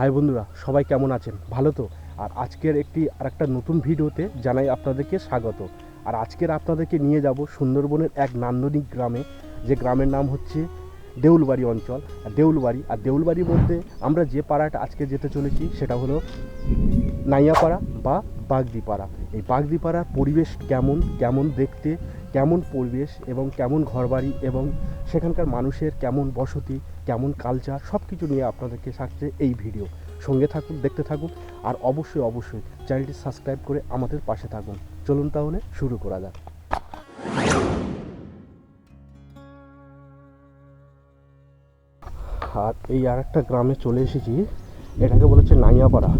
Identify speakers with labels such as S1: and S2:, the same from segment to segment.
S1: High বন্ধুরা, সবাই কেমন আছেন? ভালো তো? আর আজকের একটি, আরেকটা নতুন ভিডিওতে জানাই আপনাদেরকে স্বাগত। আর আজকের আপনাদেরকে নিয়ে যাব সুন্দরবনের এক নান্দনিক গ্রামে, যে গ্রামের নাম হচ্ছে দেউলবাড়ি অঞ্চল। আর দেউলবাড়ি, আর দেউলবাড়ির মধ্যে আমরা যে পাড়াটা আজকে যেতে চলেছি, সেটা হলো নাইয়াপাড়া বা বাগদিপাড়া। এই বাগদিপাড়ার পরিবেশ কেমন কেমন দেখতে কেমন পরিবেশ এবং কেমন ঘরবাড়ি এবং সেখানকার মানুষের কেমন বসতি, কেমন কালচার সব কিছু নিয়ে আপনাদেরকে থাকছে এই ভিডিও সঙ্গে থাকুন, দেখতে থাকুন, আর অবশ্যই অবশ্যই চ্যানেলটি সাবস্ক্রাইব করে আমাদের পাশে থাকুন। চলুন তাহলে শুরু করা যাক। আর এই আর একটা গ্রামে চলে এসেছি, এটাকে বলেছে নাইয়াপাড়া।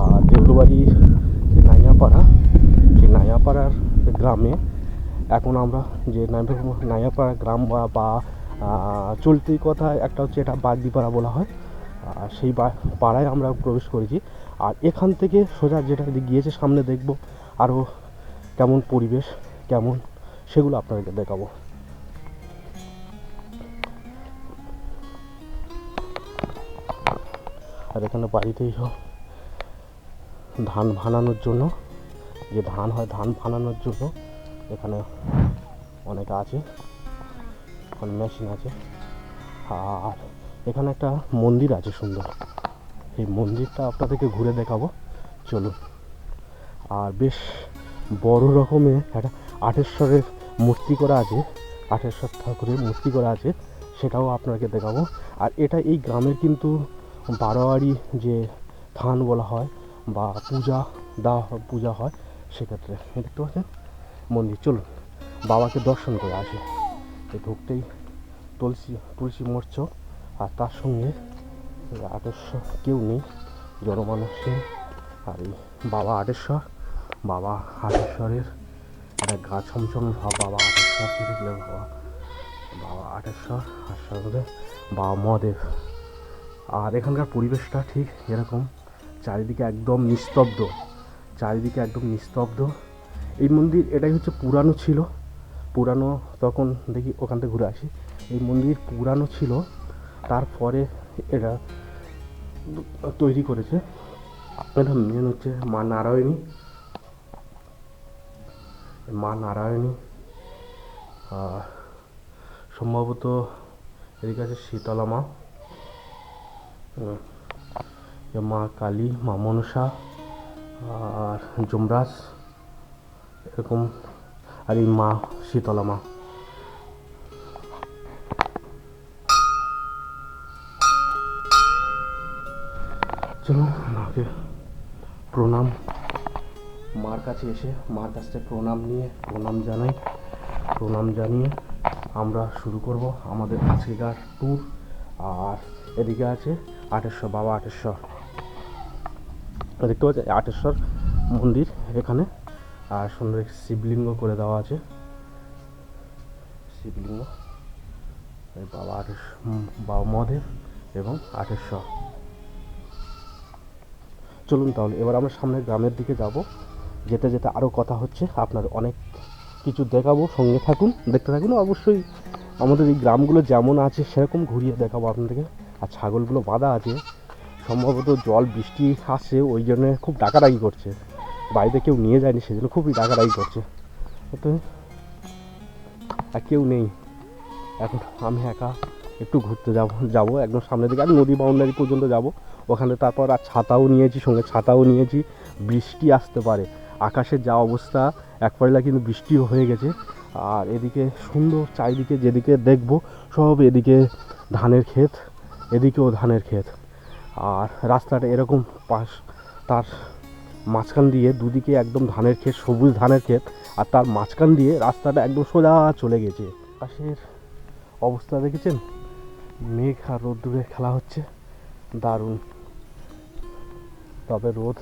S1: আর দেউলবাড়ি যে নাইয়াপাড়া, সেই নাইয়াপাড়ার গ্রামে এখন আমরা যে নাইয়া- নাইয়াপাড়া গ্রাম বা বা চলতি কথায় একটা হচ্ছে এটা বাগদিপাড়া বলা হয়। আর সেই পাড়ায় আমরা প্রবেশ করেছি। আর এখান থেকে সোজা যেটা গিয়েছে সামনে দেখব আরও কেমন পরিবেশ, কেমন সেগুলো আপনাদেরকে দেখাবো। আর এখানে বাড়িতেই সব ধান ভানানোর জন্য, যে ধান হয় ধান ভানানোর জন্য এখানে অনেক আছে। ওখানে মেশিন আছে। আর এখানে একটা মন্দির আছে সুন্দর। এই মন্দিরটা আপনাদেরকে ঘুরে দেখাবো। চলুন। আর বেশ বড় রকমের একটা আটেশ্বরের মূর্তি করা আছে। আটেশ্বর ঠাকুরের মূর্তি করা আছে। সেটাও আপনাকে দেখাবো। আর এটা এই গ্রামের কিন্তু বারোয়ারি যে থান বলা হয় বা পূজা দেওয়া পূজা হয়, সেক্ষেত্রে। দেখতে পাচ্ছেন? মন্দির, চলুন। বাবাকে দর্শন করে আসি। এই ঢুকতেই তুলসী তুলসী মরছ, আর তার সঙ্গে আটেশ্বর কেউ নেই, জনমানুষ। নেই আর এই বাবা আটেশ্বর বাবা আটেশ্বরের একটা গা ছমছমে ভাব, বাবা আটেশ্বর দেখলে বাবা বাবা আটেশ্বর আর সঙ্গে বাবা মহাদেব। আর এখানকার পরিবেশটা ঠিক এরকম, চারিদিকে একদম নিস্তব্ধ, চারিদিকে একদম নিস্তব্ধ। এই মন্দির এটাই হচ্ছে পুরানো ছিল। পুরানো তখন দেখি ওখান থেকে ঘুরে আসি। এই মন্দির পুরানো ছিল, তারপরে এটা তৈরি করেছে। এটা মেন হচ্ছে মা নারায়ণী। মা নারায়ণী সম্ভবত এদিকে আছে শীতলা মা। মা কালী, মা মনসা, আর যমরাজ। এরকম। আর এই মা, শীতলা মা। চলো, মাকে প্রণাম। মার কাছে এসে মার কাছ থেকে প্রণাম নিয়ে, প্রণাম জানাই। প্রণাম জানিয়ে আমরা শুরু করব আমাদের আজকেকার ট্যুর আর এদিকে আছে আটেশ্বর বাবা, আটেশ্বর। দেখতে পাচ্ছি, আটেশ্বর মন্দির এখানে। আর সুন্দর একটি শিবলিঙ্গ করে দেওয়া আছে। শিবলিঙ্গ। বাবা উম, বাবা মহাদেব এবং আটেশ্বর চলুন তাহলে এবার আমরা সামনে গ্রামের দিকে যাব। যেতে যেতে আরও কথা হচ্ছে আপনার অনেক কিছু দেখাবো সঙ্গে থাকুন দেখতে থাকুন। অবশ্যই আমাদের এই গ্রামগুলো যেমন আছে সেরকম ঘুরিয়ে দেখাবো আপনাদেরকে। আর ছাগলগুলো বাঁধা আছে সম্ভবত জল বৃষ্টি আসছে ওই জন্য খুব ডাকাডাকি করছে। বাড়িতে কেউ নিয়ে যায়নি, সেজন্য খুবই ডাকাডাকি করছে। আর কেউ নেই। এখন আমি একা একটু ঘুরতে যাব যাব একদম সামনের দিকে আর নদী বাউন্ডারি পর্যন্ত যাব। ওখানে তারপর আর ছাতাও নিয়েছি, সঙ্গে ছাতাও নিয়েছি, বৃষ্টি আসতে পারে। আকাশের যা অবস্থা এক পয়লা কিন্তু বৃষ্টিও হয়ে গেছে। আর এদিকে সুন্দর চারিদিকে যেদিকে দেখব, সব এদিকে ধানের ক্ষেত, এদিকেও ধানের ক্ষেত। আর রাস্তাটা এরকম পাশ, তার মাঝখান দিয়ে দুদিকে একদম ধানের ক্ষেত সবুজ ধানের ক্ষেত আর তার মাঝখান দিয়ে রাস্তাটা একদম সোজা চলে গেছে। আকাশের অবস্থা দেখেছেন? মেঘ আর রোদ্দুরে খেলা হচ্ছে। দারুণ। তবে রোদ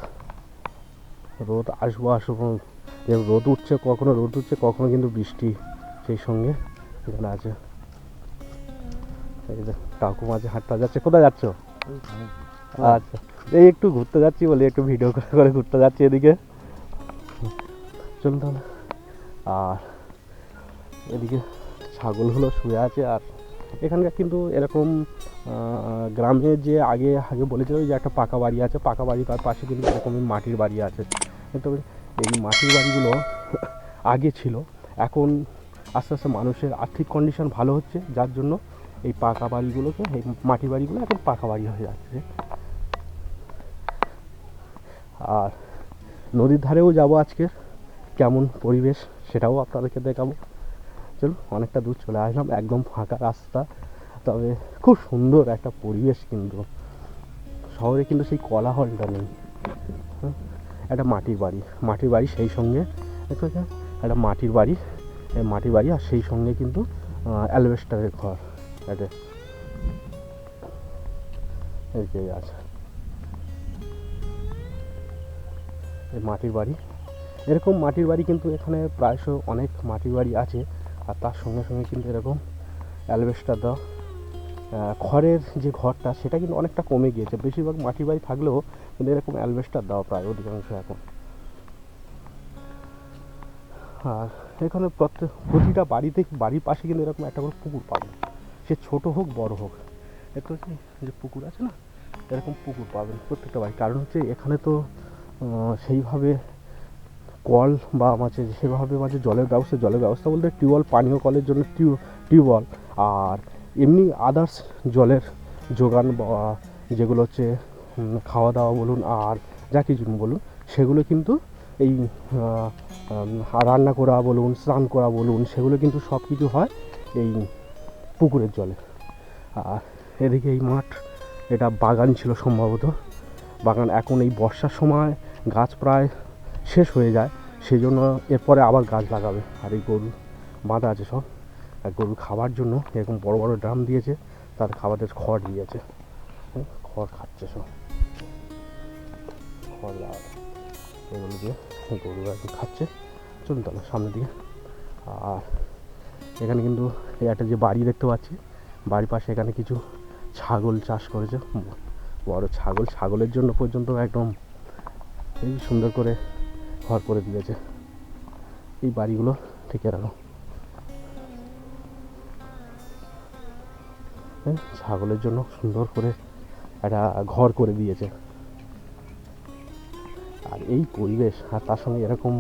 S1: রোদ আসব আসব যে রোদ উঠছে কখনো রোদ উঠছে কখনো কিন্তু বৃষ্টি সেই সঙ্গে এখানে আছে। এই যে কাকু মাঝে হাঁটতে যাচ্ছে। কোথায় যাচ্ছ? আচ্ছা। এই একটু ঘুরতে যাচ্ছি বলে, একটু ভিডিও করে করে ঘুরতে যাচ্ছি এদিকে। চলুন তাহলে। আর এদিকে ছাগলগুলো শুয়ে আছে, আর এখানকার কিন্তু এরকম গ্রামে যে আগে আগে বলেছিল যে একটা পাকা বাড়ি আছে, পাকা বাড়ি তার পাশে কিন্তু এরকমই মাটির বাড়ি আছে। তবে এই মাটির বাড়িগুলো আগে ছিল, এখন আস্তে আস্তে মানুষের আর্থিক কন্ডিশন ভালো হচ্ছে, যার জন্য এই পাকা বাড়িগুলোকে, এই মাটির বাড়িগুলো এখন পাকা বাড়ি হয়ে যাচ্ছে। আর নদীর ধারেও যাব আজকে কেমন পরিবেশ সেটাও আপনাদেরকে দেখাবো চলুন অনেকটা দূর চলে আসলাম একদম ফাঁকা রাস্তা তবে খুব সুন্দর একটা পরিবেশ কিন্তু শহরে কিন্তু সেই কোলাহলটা নেই একটা মাটির বাড়ি মাটির বাড়ি সেই সঙ্গে একটা মাটির বাড়ি মাটির বাড়ি আর সেই সঙ্গে কিন্তু অ্যালবেস্টারের ঘর এটা এই আছে মাটির বাড়ি। এরকম মাটির বাড়ি কিন্তু এখানে প্রায়শ অনেক মাটির বাড়ি আছে, আর তার সঙ্গে সঙ্গে কিন্তু এরকম অ্যালবেস্টার দেওয়া। খড়ের যে ঘরটা, সেটা কিন্তু অনেকটা কমে গিয়েছে। বেশিরভাগ মাটির বাড়ি থাকলেও কিন্তু এরকম অ্যালবেস্টার দেওয়া প্রায় অধিকাংশ এখন। আর এখানে প্রত্যেক, প্রতিটা বাড়িতে, বাড়ির পাশে কিন্তু এরকম একটা করে পুকুর পাবেন সে ছোট হোক, বড় হোক। কি, যে পুকুর আছে না, এরকম পুকুর পাবেন প্রত্যেকটা বাড়ি কারণ হচ্ছে এখানে তো সেইভাবে কল বা মাঝে সেভাবে মাঝে জলের ব্যবস্থা জলের ব্যবস্থা বলতে টিউবওয়েল, পানীয় কলের জন্য টিউ, টিউবওয়েল। আর এমনি আদার্স জলের যোগান বা যেগুলো হচ্ছে খাওয়া দাওয়া বলুন আর যা কিছু বলুন সেগুলো কিন্তু এই রান্না করা বলুন, স্নান করা বলুন, সেগুলো কিন্তু সব কিছু হয় এই পুকুরের জলে। আর এদিকে এই মাঠ, এটা বাগান ছিল সম্ভবত। বাগান এখন এই বর্ষার সময় গাছ প্রায় শেষ হয়ে যায়, সেই জন্য এরপরে আবার গাছ লাগাবে। আর এই গরু বাঁধা আছে সব। আর গরু খাবার জন্য এরকম বড় বড় ড্রাম দিয়েছে, তার খাবারের খড় দিয়েছে। খড় খাচ্ছে সব। খড় এগুলো দিয়ে গরু কি খাচ্ছে। চলুন তাহলে সামনে দিকে আর এখানে কিন্তু একটা যে বাড়ি দেখতে পাচ্ছি, বাড়ির পাশে এখানে কিছু ছাগল চাষ করেছে। বড় ছাগল ছাগলের জন্য পর্যন্ত একদম এই সুন্দর করে ঘর করে দিয়েছে। এই বাড়িগুলো ঠিক এরকম হ্যাঁ, ছাগলের জন্য সুন্দর করে একটা ঘর করে দিয়েছে। আর এই পরিবেশ আর তার সঙ্গে এরকম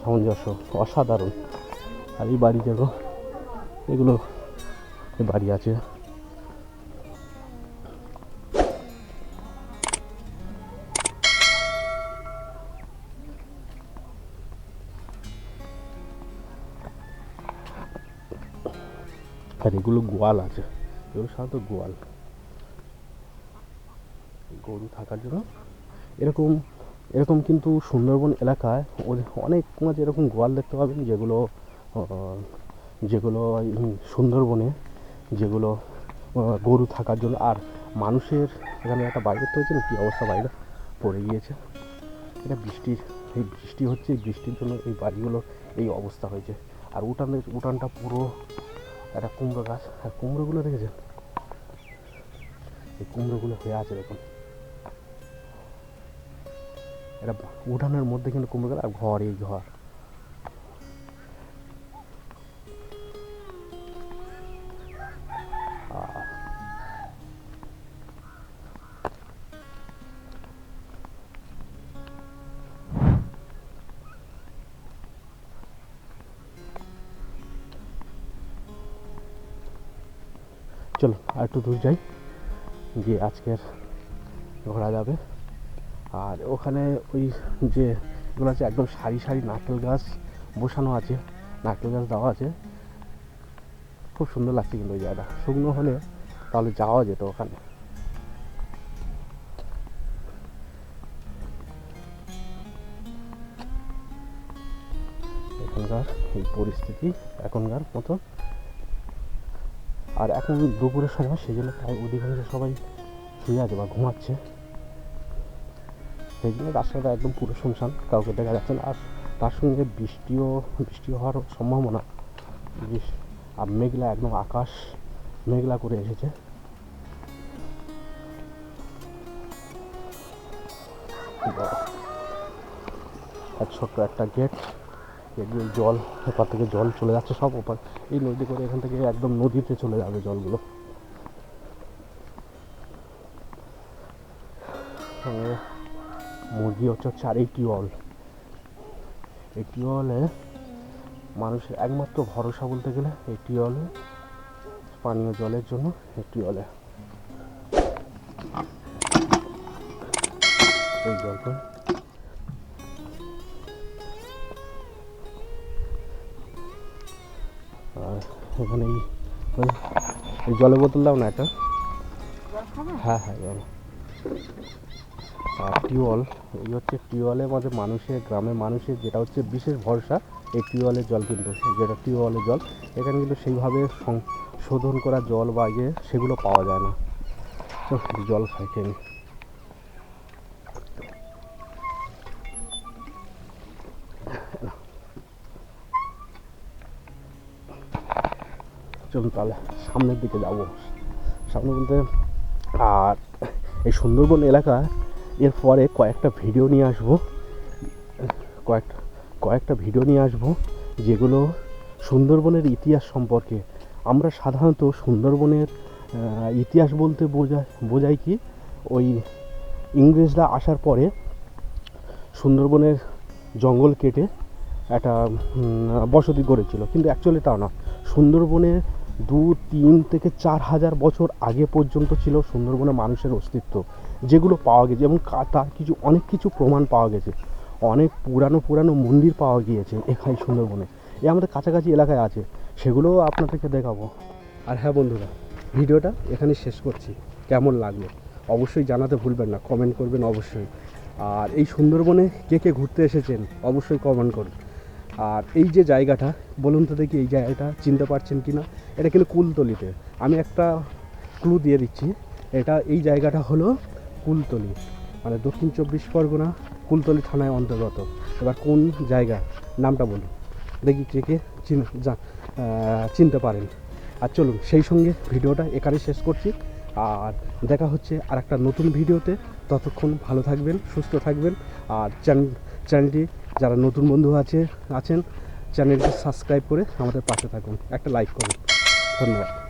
S1: সামঞ্জস্য অসাধারণ। আর এই বাড়ি দেখো এগুলো বাড়ি আছে। আর এগুলো গোয়াল আছে। এগুলো সাধারণত গোয়াল। গরু থাকার জন্য। এরকম এরকম কিন্তু সুন্দরবন এলাকায় অনেক মাঝে এরকম গোয়াল দেখতে পাবেন, যেগুলো যেগুলো সুন্দরবনে, যেগুলো গরু থাকার জন্য। আর মানুষের এখানে একটা বাড়ি দেখতে হচ্ছে কী অবস্থা বাইরে? পড়ে গিয়েছে। এটা বৃষ্টির এই বৃষ্টি হচ্ছে বৃষ্টির জন্য এই বাড়িগুলো এই অবস্থা হয়েছে। আর উঠানের উঠানটা পুরো একটা কুমড়ো গাছ আর কুমড়োগুলো দেখেছেন? এই কুমড়োগুলো হয়ে আছে দেখুন। এটা উঠানের মধ্যে কিন্তু কুমড়ো গাছ আর ঘর এই ঘর। একটু দূর যাই, গিয়ে আজকের ঘোরা যাবে। আর ওখানে ওই যে এগুলো আছে, একদম সারি সারি নারকেল গাছ বসানো আছে, নারকেল গাছ দেওয়া আছে। খুব সুন্দর লাগছে কিন্তু ওই জায়গাটা। শুকনো হলে তাহলে যাওয়া যেত ওখানে। এখনকার এই পরিস্থিতি এখনকার মতো। আর এখন দুপুরের সময় সেই জন্য প্রায় অধিকাংশ সবাই শুয়ে আছে বা ঘুমাচ্ছে। সেই জন্য রাস্তাটা একদম পুরো শুনশান, কাউকে দেখা যাচ্ছে না। আর তার সঙ্গে বৃষ্টিও বৃষ্টি হওয়ার সম্ভাবনা। আর মেঘলা একদম আকাশ মেঘলা করে এসেছে। আর ছোট্ট একটা গেট এদিকে জল এপার থেকে জল চলে যাচ্ছে, সব ওপার। এই নদী করে এখান থেকে একদম নদীতে চলে যাবে জলগুলো। মুরগি হচ্ছে হচ্ছে আর এই টিউবওয়েল এই টিউবওয়েলে মানুষের একমাত্র ভরসা বলতে গেলে এই টিউবওয়েলে পানীয় জলের জন্য এই টিউবওয়েলে এই জলটা এই ওই এই জলের বোতল দাও না একটা হ্যাঁ হ্যাঁ জল আর টিউবওয়েল, এই হচ্ছে টিউবওয়েলের মধ্যে মানুষের, গ্রামের মানুষের যেটা হচ্ছে বিশেষ ভরসা, এই টিউবওয়েলের জল কিন্তু, যেটা টিউবওয়েলের জল, এখানে কিন্তু সেইভাবে শোধন করা জল বা ইয়ে সেগুলো পাওয়া যায় না। জল খাই, খেয়ে চলুন তাহলে সামনের দিকে যাব। সামনে বলতে, আর এই সুন্দরবন এলাকা, এর পরে কয়েকটা ভিডিও নিয়ে আসব। কয়েক, কয়েকটা ভিডিও নিয়ে আসব, যেগুলো সুন্দরবনের ইতিহাস সম্পর্কে। আমরা সাধারণত সুন্দরবনের ইতিহাস বলতে বোঝায় বোঝায় কি? ওই ইংরেজরা আসার পরে সুন্দরবনের জঙ্গল কেটে একটা বসতি গড়েছিল। কিন্তু অ্যাকচুয়ালি তা না সুন্দরবনের দু, তিন থেকে চার হাজার বছর আগে পর্যন্ত ছিল সুন্দরবনে মানুষের অস্তিত্ব, যেগুলো পাওয়া গেছে এবং তার কিছু, অনেক কিছু প্রমাণ পাওয়া গেছে। অনেক পুরানো পুরানো মন্দির পাওয়া গিয়েছে এখানে সুন্দরবনে। এ আমাদের কাছাকাছি এলাকায় আছে, সেগুলোও আপনাদেরকে দেখাবো। আর হ্যাঁ বন্ধুরা, ভিডিওটা এখানে শেষ করছি। কেমন লাগল? অবশ্যই জানাতে ভুলবেন না কমেন্ট করবেন অবশ্যই। আর এই সুন্দরবনে কে কে ঘুরতে এসেছেন, অবশ্যই কমেন্ট করুন। আর এই যে জায়গাটা, বলুন তো দেখি এই জায়গাটা চিনতে পারছেন কি না এটা কিন্তু কুলতলিতে। আমি একটা ক্লু দিয়ে দিচ্ছি। এটা এই জায়গাটা হলো কুলতলি। মানে দক্ষিণ চব্বিশ পরগনা কুলতলি থানায় অন্তর্গত। এবার কোন জায়গা? নামটা বলুন। দেখি কে কে চিনতে পারেন। আর চলুন, সেই সঙ্গে ভিডিওটা এখানে শেষ করছি। আর দেখা হচ্ছে আর একটা নতুন ভিডিওতে। ততক্ষণ ভালো থাকবেন, সুস্থ থাকবেন। আর চ্যানেল চ্যানেলটি যারা নতুন বন্ধু আছে, আছেন, চ্যানেলটি সাবস্ক্রাইব করে আমাদের পাশে থাকুন। একটা লাইক করুন। ধন্যবাদ।